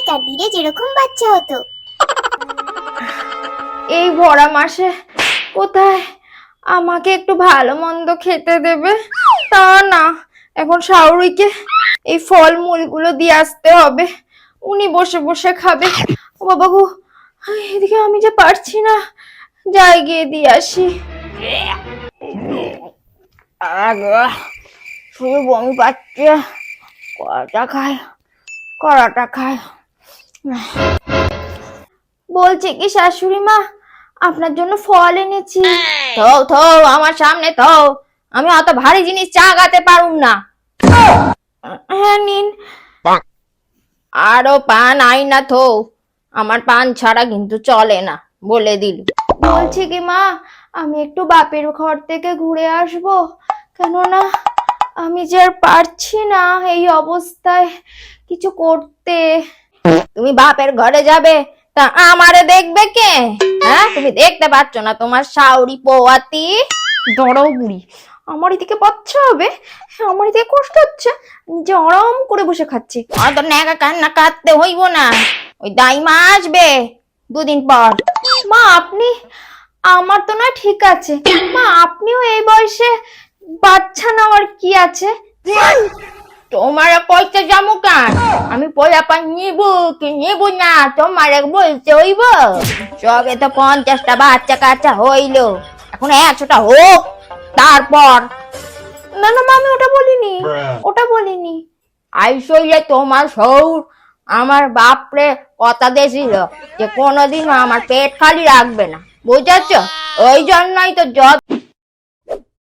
আগেকার দিনে যেরকম বাচ্চা হতো। এই ভরা মাসে কোথায় আমাকে একটু ভালো মন্দ খেতে দেবে? তা না এখন শাওরিকে এই ফল মূলগুলো দিয়ে আসতে হবে। উনি বসে বসে খাবে। ও বাবা গো এদিকে আমি যে পারছি না যাই গিয়ে দিয়ে আসি। আগে শুধু বমি পাচ্ছে কড়াটা খায় কড়াটা খায়। বলছি কি শাশুড়ি মা আপনার জন্য ফল এনেছি। থো থো আমার সামনে থো। আমি অত ভারী জিনিস চাগাতে পারুম না। হ্যাঁ নিন। আরও পান আই না থো। আমার পান ছাড়া কিন্তু চলে না বলে দিল। বলছি কি মা আমি একটু বাপের ঘর থেকে ঘুরে আসব। কেননা আমি যে আর পারছি না এই অবস্থায় কিছু করতে। তুমি বাপের ঘরে যাবে তা আমারে দেখবে কে? হ্যাঁ তুমি দেখতে পাচ্ছ না তোমার শাউরি পোয়াতি? দড়াও বুড়ি আমার এদিকে বাচ্চা হবে? আমার এদিকে কষ্ট হচ্ছে নিজে আরাম করে বসে খাচ্ছি। আর তো ন্যাকা কান্না কাঁদতে হইব না। ওই দাইমা আসবে দুদিন পর। মা আপনি আমার তো না ঠিক আছে। মা আপনিও এই বয়সে বাচ্চা নেওয়ার কি আছে? তোমার কইতে যাব কেন। আমি পোলাপা নিব কি নিব না তোমার বলতে হইব। সবে তো পঞ্চাশটা বাচ্চা কাচ্চা হইল। এখন একশোটা হোক তারপর। না না আমি ওটা বলিনি। ওটা বলিনি। আইসইলে তোমার সৌর আমার বাপরে কথা দিয়েছিল যে কোনোদিনও আমার পেট খালি রাখবে না। বুঝেছ? ওই জন্যই তো যত